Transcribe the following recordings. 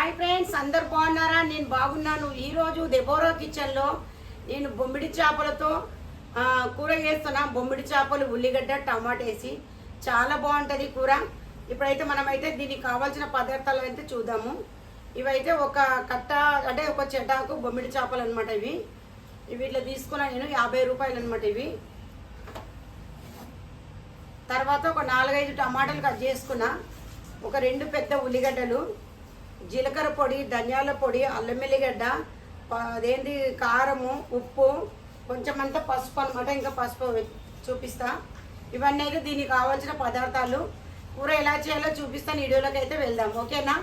Hi friends అందరు బాగున్నారా? నేను బాగున్నాను. ఈరోజు దెబోరా కిచెన్లో నేను బొమ్మిడి చేపలతో కూర చేస్తున్నా. బొమ్మిడి చేపలు ఉల్లిగడ్డ టమాటా వేసి. చాలా బాగుంటుంది కూర. ఇప్పుడైతే మనమైతే దీనికి కావాల్సిన పదార్థాలు అయితే చూద్దాము. ఇవైతే ఒక కట్ట అంటే ఒక చెటాకు బొమ్మిడి చేపలు అనమాట ఇవి. ఇవి ఇట్లా తీసుకున్నా నేను యాభై రూపాయలు అనమాట ఇవి. తర్వాత ఒక నాలుగైదు టమాటాలు కట్ చేసుకున్నా. ఒక రెండు పెద్ద ఉల్లిగడ్డలు. జీలకర్ర పొడి ధనియాల పొడి అల్లం వెల్లిగడ్డ అదేంటి కారము ఉప్పు కొంచెం అంతా పసుపు అనమాట ఇంకా పసుపు చూపిస్తా. ఇవన్నీ అయితే దీనికి కావాల్సిన పదార్థాలు. కూర ఎలా చేయాలో చూపిస్తాను వీడియోలోకి అయితే వెళ్దాం. ఓకేనా?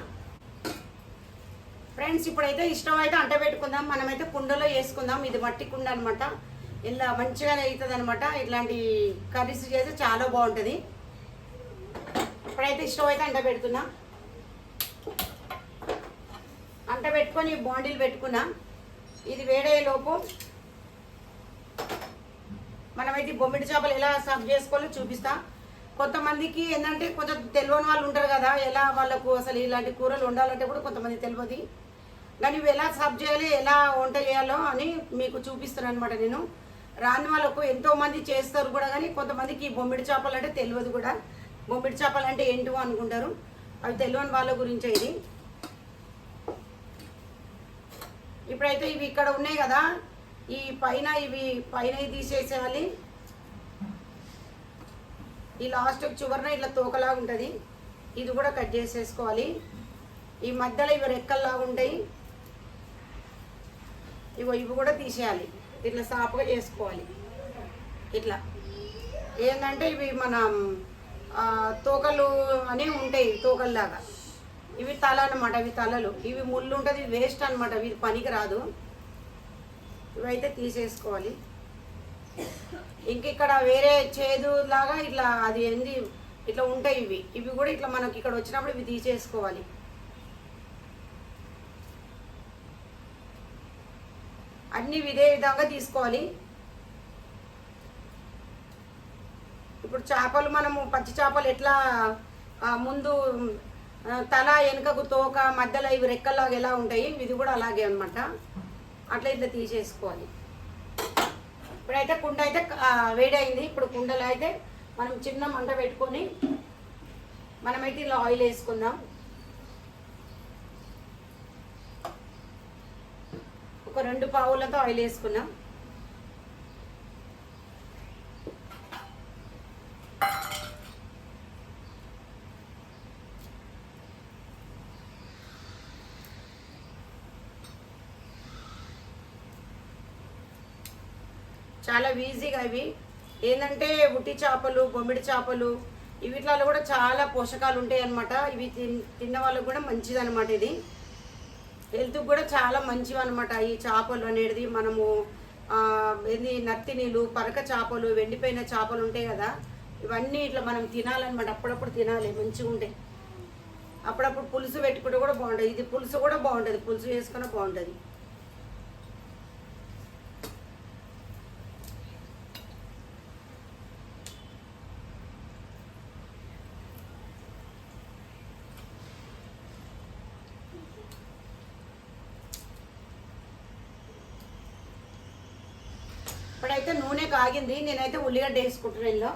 ఫ్రెండ్స్ ఇప్పుడైతే ఇష్టం అయితే అంట పెట్టుకుందాం. మనమైతే కుండలో వేసుకుందాం. ఇది మట్టి కుండ అనమాట ఇలా మంచిగా అవుతుంది అనమాట ఇట్లాంటి కర్రీస్ చేస్తే చాలా బాగుంటుంది. ఇప్పుడైతే ఇష్టం అయితే అంట పెడుతున్నా. అంట పెట్టుకొని బాండీలు పెట్టుకున్నా. ఇది వేడయ్యే లోపు మనమైతే బొమ్మిడి చేపలు ఎలా సర్వ్ చేసుకోవాలో చూపిస్తా. కొంతమందికి ఏంటంటే కొంచెం తెలియని వాళ్ళు ఉంటారు కదా ఎలా వాళ్ళకు అసలు ఇలాంటి కూరలు ఉండాలంటే కూడా కొంతమంది తెలియదు. కానీ ఇవి ఎలా సర్వ్ చేయాలి ఎలా వంట చేయాలో అని మీకు చూపిస్తాను అనమాట నేను. రాని వాళ్ళకు ఎంతోమంది చేస్తారు కూడా కానీ కొంతమందికి ఈ బొమ్మిడి చేపలు అంటే తెలియదు కూడా. బొమ్మిడి చేపలు అంటే ఏంటో అనుకుంటారు. అవి తెలియని వాళ్ళ గురించే ఇది. ఇప్పుడైతే ఇవి ఇక్కడ ఉన్నాయి కదా. ఈ పైన ఇవి పైన తీసేసేయాలి. ఈ లాస్ట్ చివరిన ఇట్లా తోకలాగా ఉంటుంది. ఇది కూడా కట్ చేసేసుకోవాలి. ఈ మధ్యలో ఇవి రెక్కల్లాగా ఉంటాయి. ఇవి ఇవి కూడా తీసేయాలి. ఇట్లా సాపుగా చేసుకోవాలి. ఇట్లా. ఏంటంటే ఇవి మన తోకలు అని ఉంటాయి తోకల్లాగా. ఇవి తల అనమాట ఇవి తలలు. ఇవి ముళ్ళు ఉంటుంది వేస్ట్ అనమాట ఇవి పనికి రాదు. ఇవైతే తీసేసుకోవాలి. ఇంక ఇక్కడ వేరే చేదు లాగా ఇట్లా అది ఏంది ఇట్లా ఉంటాయి ఇవి. ఇవి కూడా ఇట్లా మనకి ఇక్కడ వచ్చినప్పుడు ఇవి తీసేసుకోవాలి. అన్ని ఇదే విధంగా తీసుకోవాలి. ఇప్పుడు చేపలు మనము పచ్చి చేపలు ఎట్లా ముందు తల వెనుకకు తోక మధ్యలో ఇవి రెక్కల్లాగా ఎలా ఉంటాయి ఇది కూడా అలాగే అనమాట అట్లా ఇట్లా తీసేసుకోవాలి. ఇప్పుడైతే కుండ అయితే వేడైంది. ఇప్పుడు కుండలో అయితే మనం చిన్న మంట పెట్టుకొని మనమైతే ఇలా ఆయిల్ వేసుకుందాం. ఒక రెండు పావులతో ఆయిల్ వేసుకున్నాం చాలా ఈజీగా ఇవి. ఏంటంటే ఉట్టి చేపలు బొమ్మిడి చేపలు వీటిలో కూడా చాలా పోషకాలు ఉంటాయి అనమాట ఇవి తిన్- తిన్న వాళ్ళకు కూడా మంచిది అనమాట ఇది. హెల్త్కి కూడా చాలా మంచివి అనమాట ఈ చేపలు అనేది. మనము ఏంది నత్తి నీళ్ళు పరక చేపలు వెండిపోయిన చేపలు ఉంటాయి కదా. ఇవన్నీ ఇట్లా మనం తినాలన్నమాట. అప్పుడప్పుడు తినాలి మంచిగా ఉంటాయి అప్పుడప్పుడు పులుసు పెట్టుకుంటే కూడా బాగుంటుంది ఇది పులుసు కూడా బాగుంటుంది పులుసు చేసుకున్నా బాగుంటుంది ఇప్పుడైతే నూనె కాగింది నేనైతే ఉల్లిగడ్డ వేసుకుంటున్నాను ఇందులో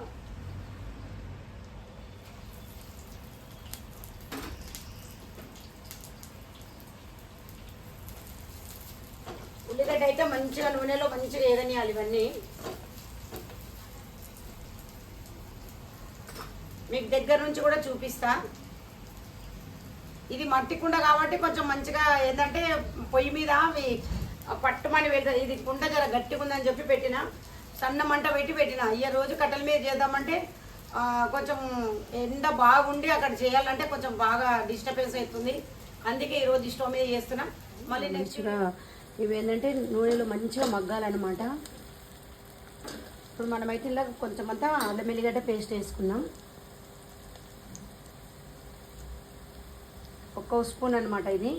ఉల్లిగడ్డ అయితే మంచిగా నూనెలో మంచిగా ఏదనియాలి ఇవన్నీ. మీకు దగ్గర నుంచి కూడా చూపిస్తా. ఇది మట్టి కుండ కాబట్టి కొంచెం మంచిగా ఏంటంటే పొయ్యి మీద పట్టుమని వెళ్తుంది. ఇది కుండ జర గట్టిగా ఉందని చెప్పి పెట్టిన. సన్న మంట పెట్టి పెట్టిన. అయ్యే రోజు కట్టెల మీద చేద్దామంటే కొంచెం ఎండ బాగుండి అక్కడ చేయాలంటే కొంచెం బాగా డిస్టర్బెన్స్ అవుతుంది. అందుకే ఈరోజు స్టవ్ మీద చేస్తున్నా. మళ్ళీ నెక్స్ట్ ఇవి ఏంటంటే నూనెలో మంచిగా మగ్గాలన్నమాట. ఇప్పుడు మనమైతే ఇలా కొంచెం అంతా అల్లం వెల్లిగడ్డ పేస్ట్ వేసుకుందాం ఒక్క స్పూన్ అనమాట ఇది.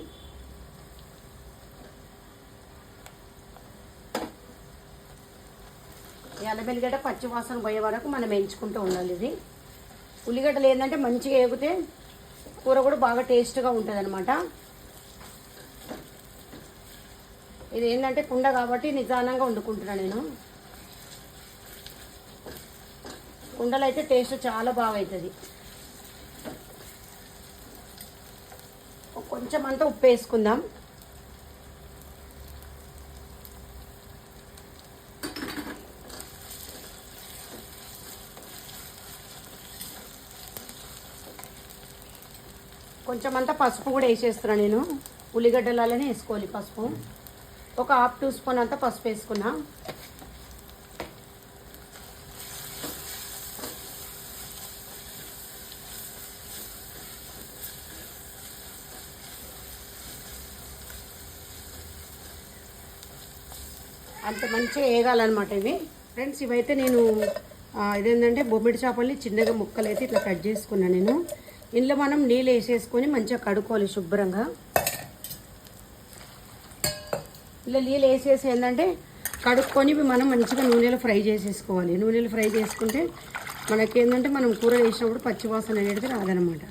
ఎల్లబెల్లిగడ్డ పచ్చి వాసన పోయే వరకు మనం ఎంచుకుంటూ ఉండాలి ఇది. ఉల్లిగడ్డలు ఏంటంటే మంచిగా వేగితే కూర కూడా బాగా టేస్ట్గా ఉంటుంది అనమాట ఇది ఏంటంటే కుండ కాబట్టి నిదానంగా వండుకుంటున్నా నేను. కుండలు అయితే టేస్ట్ చాలా బాగా అవుతుంది కొంచెం అంతా ఉప్పు వేసుకుందాం. కొంచెం అంతా పసుపు కూడా వేసేస్తున్నా నేను. ఉల్లిగడ్డలనే వేసుకోవాలి పసుపు. ఒక హాఫ్ టీ స్పూన్ అంతా పసుపు వేసుకున్నా. అంత మంచిగా వేగాలన్నమాట ఇవి. ఫ్రెండ్స్ ఇవైతే నేను ఇదేంటంటే బొమ్మిడి చేపల్ని చిన్నగా ముక్కలు అయితే ఇట్లా కట్ చేసుకున్నాను నేను. ఇందులో మనం నీళ్ళు వేసేసుకొని మంచిగా కడుక్కోవాలి శుభ్రంగా. ఇలా నీళ్ళు వేసేసి ఏంటంటే కడుక్కొని ఇవి మనం మంచిగా నూనెలో ఫ్రై చేసేసుకోవాలి. నూనెలో ఫ్రై చేసుకుంటే మనకి ఏంటంటే మనం కూర వేసినప్పుడు పచ్చివాసన అనేది రాదనమాట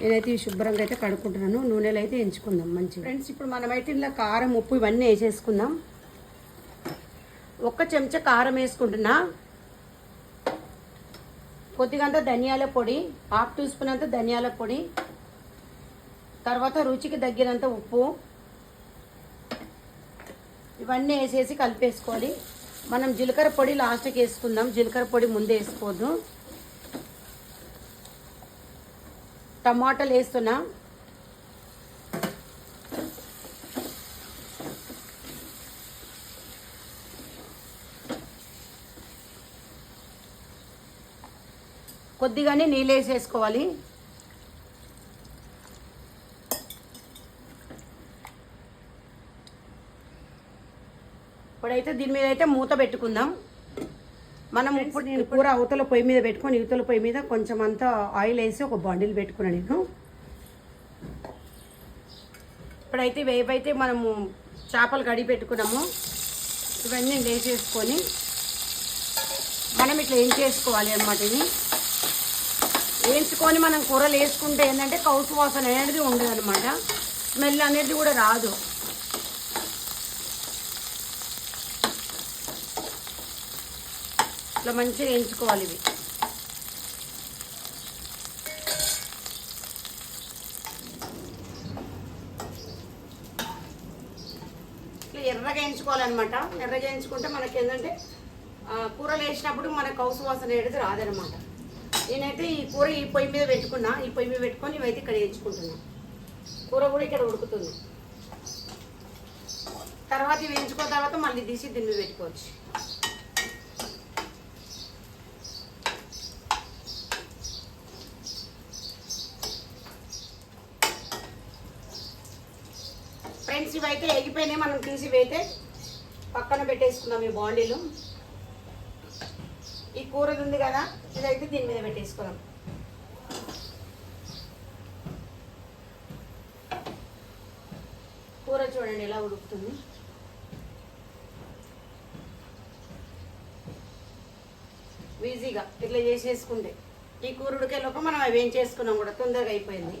నేనైతే శుభ్రంగా అయితే కడుక్కుంటున్నాను. నూనెలో అయితే ఎంచుకుందాం మంచిగా. ఫ్రెండ్స్ ఇప్పుడు మనమైతే ఇలా కారం ఉప్పు ఇవన్నీ వేసేసుకుందాం. ఒక్క చెంచా కారం వేసుకుంటున్నా. కొద్దిగంత ధనియాల పొడి హాఫ్ టీ స్పూన్ అంత ధనియాల పొడి తర్వాత రుచికి తగ్గినంత ఉప్పు. ఇవన్నీ వేసేసి కలిపేసుకోవాలి. మనం జీలకర్ర పొడి లాస్ట్కి వేసుకుందాం. జీలకర్ర పొడి ముందే వేసుకోవద్దు. టమాటాలు వేస్తున్నాం. కొద్దిగానే నీళ్ళు వేసేసుకోవాలి. ఇప్పుడైతే దీని మీద అయితే మూత పెట్టుకుందాం. మనం ఇప్పుడు నేను కూర అవతల పొయ్యి మీద పెట్టుకొని ఇవతల పొయ్యి మీద కొంచెం అంతా ఆయిల్ వేసి ఒక బండిల్ పెట్టుకున్నాను నేను. ఇప్పుడైతే వేపైతే మనము చేపలు కడిగి పెట్టుకున్నాము ఇవన్నీ వేసేసుకొని మనం ఇట్లా ఏం చేసుకోవాలి అన్నమాట ఇది? వేయించుకొని మనం కూరలు వేసుకుంటే ఏంటంటే కౌసు వాసన అనేది ఉండదు అనమాట స్మెల్ అనేది కూడా రాదు. ఇట్లా మంచిగా వేయించుకోవాలి ఇవి. ఇట్లా ఎర్రగా వేయించుకోవాలన్నమాట. ఎర్రగా వేయించుకుంటే మనకి ఏంటంటే కూరలు వేసినప్పుడు మన కౌసు వాసన అనేది రాదనమాట నేనైతే ఈ కూర ఈ పొయ్యి మీద పెట్టుకున్నా ఈ పొయ్యి మీద పెట్టుకొని ఇవైతే ఇక్కడ వేయించుకుంటున్నా. కూర కూడా ఇక్కడ ఉడుకుతుంది. తర్వాత ఇవి వేయించుకున్న తర్వాత మళ్ళీ తీసి దీని పెట్టుకోవచ్చు. ఫ్రెండ్స్ ఇవైతే ఎగిపోయినాయి. మనం తీసి వేస్తే పక్కన పెట్టేసుకుందాం ఈ బాండీలు. ఈ కూరది ఉంది కదా ఇదైతే దీని మీద పెట్టేసుకున్నాం కూర చూడండి ఎలా ఉడుకుతుంది. ఈజీగా ఇట్లా చేసేసుకుంటే ఈ కూర ఉడికేలోపు మనం అవి ఏం చేసుకున్నాం కూడా తొందరగా అయిపోయింది.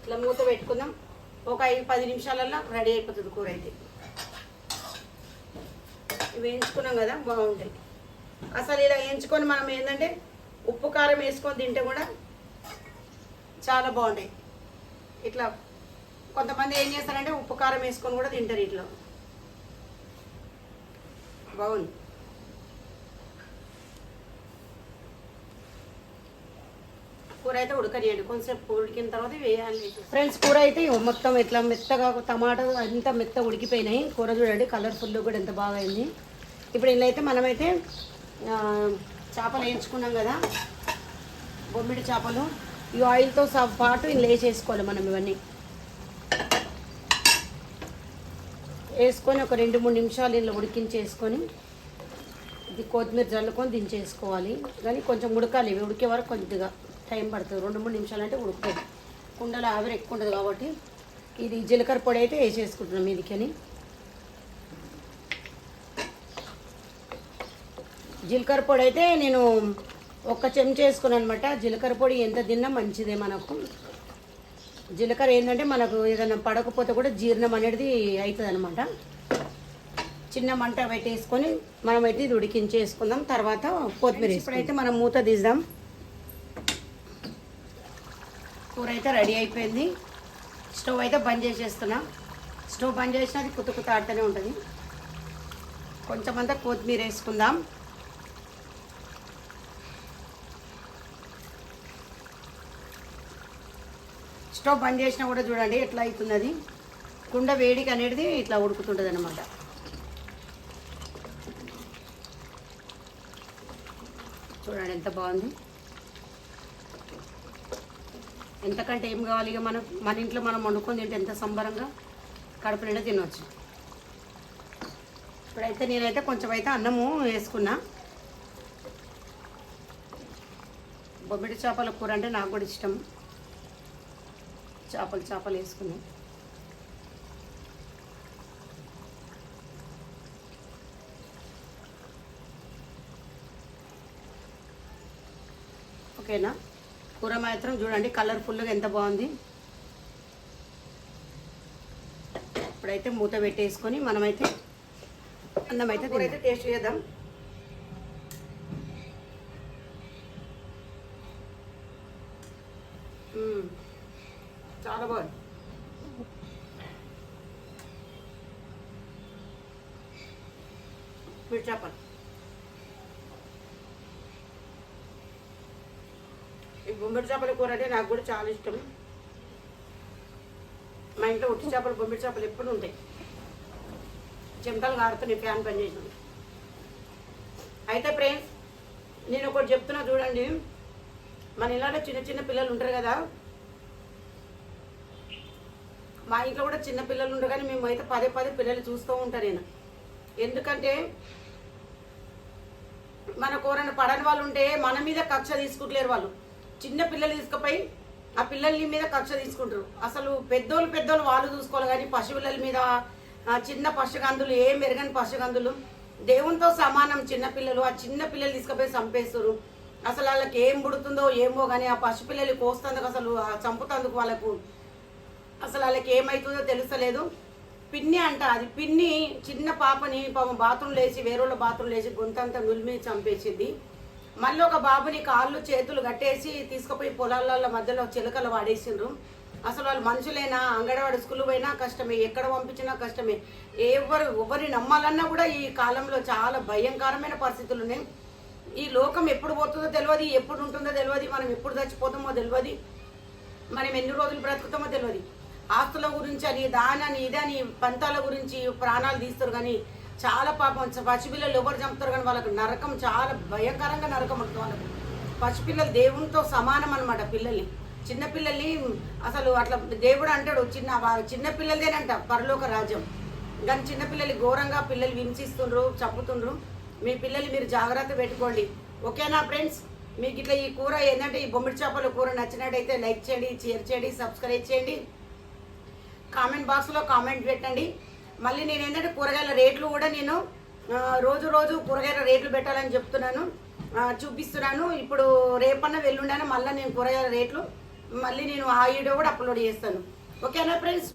ఇట్లా మూత పెట్టుకుందాం. ఒక ఐదు పది నిమిషాలలో రెడీ అయిపోతుంది కూర అయితే. ఇవి వేయించుకున్నాం కదా బాగుంటాయి. అసలు ఇలా వేయించుకొని మనం ఏంటంటే ఉప్పు కారం వేసుకొని తింటే కూడా చాలా బాగుంటాయి. ఇట్లా కొంతమంది ఏం చేస్తారంటే ఉప్పు కారం వేసుకొని కూడా తింటారు ఇట్లా. బాగుంది. కూర అయితే ఉడకనియండి. కొంచెంసేపు ఉడికిన తర్వాత వేయాలి. ఫ్రెండ్స్ కూర అయితే మొత్తం ఇట్లా మెత్తగా టమాటా అంతా మెత్త ఉడికిపోయినాయి. కూర చూడండి కలర్ఫుల్ కూడా ఎంత బాగా అయింది. ఇప్పుడు ఇలా అయితే మనమైతే చేపలు వేయించుకున్నాం కదా. బొమ్మిడి చేపలు. ఈ ఆయిల్తో సహా పాటు ఇలా వేసేసుకోవాలి మనం ఇవన్నీ. వేసుకొని ఒక రెండు మూడు నిమిషాలు ఇలా ఉడికించేసుకొని ఇది కొత్తిమీర చల్లుకొని దించేసుకోవాలి. కానీ కొంచెం ఉడకాలి. ఇవి ఉడికే వరకు కొద్దిగా టైం పడుతుంది. రెండు మూడు నిమిషాలు అంటే ఉడుకుతుంది. కుండలో ఆవిరి ఎక్కువ ఉంటుంది కాబట్టి ఇది జీలకర్ర పొడి అయితే వేసేసుకుంటున్నాం ఇదికని జీలకర్ర పొడి అయితే నేను ఒక్క చెంచా వేసుకున్నాను అనమాట జీలకర్ర పొడి ఎంత తిన్నా మంచిదే మనకు. జీలకర్ర ఏంటంటే మనకు ఏదైనా పడకపోతే కూడా జీర్ణం అనేది అవుతుంది అనమాట చిన్న మంట పెట్టేసుకొని మనం అయితే ఇది ఉడికించేసుకుందాం తర్వాత కొత్తిమీర ఇప్పుడైతే మనం మూత తీద్దాం. కూర అయితే రెడీ అయిపోయింది. స్టవ్ అయితే బంద్ చేసేస్తున్నా. స్టవ్ బంద్ చేసినా అది కుత్త ఆడుతూనే ఉంటుంది. కొంచెం అంతా కొత్తిమీర వేసుకుందాం. స్టవ్ బంద్ చేసినా కూడా చూడండి ఎట్లా అవుతున్నది. కుండ వేడికి అనేది ఇట్లా ఉడుకుతుంటుంది అనమాట చూడండి ఎంత బాగుంది. ఎంతకంటే ఏం కావాలి ఇక మనం మన ఇంట్లో మనం వండుకొని తింటే ఎంత సంబరంగా కడుపు నిండా తినవచ్చు ఇప్పుడైతే నేనైతే కొంచెం అయితే అన్నము వేసుకున్నా. బొమ్మిడి చేపల కూర అంటే నాకు కూడా ఇష్టం. చేపలు చేపలు వేసుకున్నాం ఓకేనా? కూర మాత్రం చూడండి కలర్ఫుల్గా ఎంత బాగుంది. ఇప్పుడైతే మూత పెట్టేసుకొని మనమైతే అయితే టేస్ట్ చేద్దాం మ్మ్. చాలా బాగుంది మీరు చెప్పండి గుమ్మడి చేపల కూర అంటే నాకు కూడా చాలా ఇష్టం. మా ఇంట్లో ఉట్టి చేపలు గుమ్మడి చేపలు ఎప్పుడు ఉంటాయి. చెమటలు కారుతున్నాయి ఫ్యాన్ పని చేసిన అయితే ఫ్రెండ్స్ నేను ఒకటి చెప్తున్నా చూడండి. మన ఇలాంటి చిన్న చిన్న పిల్లలు ఉంటారు కదా. మా ఇంట్లో కూడా చిన్న పిల్లలు ఉంటారు కానీ మేము అయితే పదే పదే పిల్లలు చూస్తూ ఉంటారు నేను. ఎందుకంటే మన కూరని పడని వాళ్ళు ఉంటే మన మీద కక్ష తీసుకుంటలేరు వాళ్ళు. చిన్న పిల్లలు తీసుకుపోయి ఆ పిల్లల మీద కక్ష తీసుకుంటారు. అసలు పెద్దోళ్ళు పెద్దోళ్ళు వాళ్ళు చూసుకోవాలి కానీ పశువుల మీద చిన్న పశుగంధులు ఏం మెరుగని పశుగంధులు దేవునితో సమానం చిన్న పిల్లలు ఆ చిన్న పిల్లలు తీసుకుపోయి చంపేస్తారు. అసలు వాళ్ళకి ఏం పుడుతుందో ఏమో కానీ ఆ పసిపిల్లలు కోస్తందుకు అసలు చంపుతందుకు వాళ్ళకు అసలు వాళ్ళకి ఏమవుతుందో తెలుస్తలేదు. పిన్ని అంట అది పిన్ని చిన్న పాపని పాపం బాత్రూమ్ లేచి వేరేళ్ళ బాత్రూమ్ లేచి గొంతంతా నులిమి చంపేసింది. మళ్ళీ ఒక బాబుని కాళ్ళు చేతులు కట్టేసి తీసుకుపోయి పొలాల మధ్యలో చిలకలు వాడేసిండ్రు. అసలు వాళ్ళు మనుషులైనా? అంగడవాడి స్కూల్ పోయినా కష్టమే ఎక్కడ పంపించినా కష్టమే. ఎవరు ఎవరిని నమ్మాలన్నా కూడా ఈ కాలంలో చాలా భయంకరమైన పరిస్థితులు ఉన్నాయి. ఈ లోకం ఎప్పుడు పోతుందో తెలియదు ఎప్పుడు ఉంటుందో తెలియదు మనం ఎప్పుడు చచ్చిపోతామో తెలియదు మనం ఎన్ని రోజులు బ్రతుకుతామో తెలియదు ఆస్తుల గురించి అని దానని ఇదని పంతాల గురించి ప్రాణాలు తీస్తారు కానీ చాలా పాపం. పసిపిల్లలు ఎవరు చంపుతారు కానీ వాళ్ళకి నరకం చాలా భయంకరంగా నరకం ఉంటుంది వాళ్ళకి. పసిపిల్లలు దేవునితో సమానం అనమాట పిల్లల్ని. చిన్నపిల్లల్ని అసలు అట్లా దేవుడు అంటాడు చిన్న చిన్నపిల్లలదేనంట పరలోక రాజ్యం. కానీ చిన్నపిల్లలు ఘోరంగా పిల్లలు హింసిస్తుండ్రు చంపుతుండ్రు. మీ పిల్లలు మీరు జాగ్రత్త పెట్టుకోండి. ఓకేనా ఫ్రెండ్స్? మీకు ఇట్లా ఈ కూర ఏంటంటే ఈ బొమ్మిడి చేపల కూర నచ్చినట్టయితే లైక్ చేయండి షేర్ చేయండి సబ్స్క్రైబ్ చేయండి. కామెంట్ బాక్స్లో కామెంట్ పెట్టండి. మళ్ళీ నేను ఏంటంటే కూరగాయల రేట్లు కూడా నేను రోజు రోజు కూరగాయల రేట్లు పెట్టాలని చెప్తున్నాను. చూపిస్తున్నాను. ఇప్పుడు రేపన్న వెల్లుండన మళ్ళీ నేను కూరగాయల రేట్లు మళ్ళీ నేను ఆ వీడియో కూడా అప్లోడ్ చేస్తాను. ఓకేనా ఫ్రెండ్స్?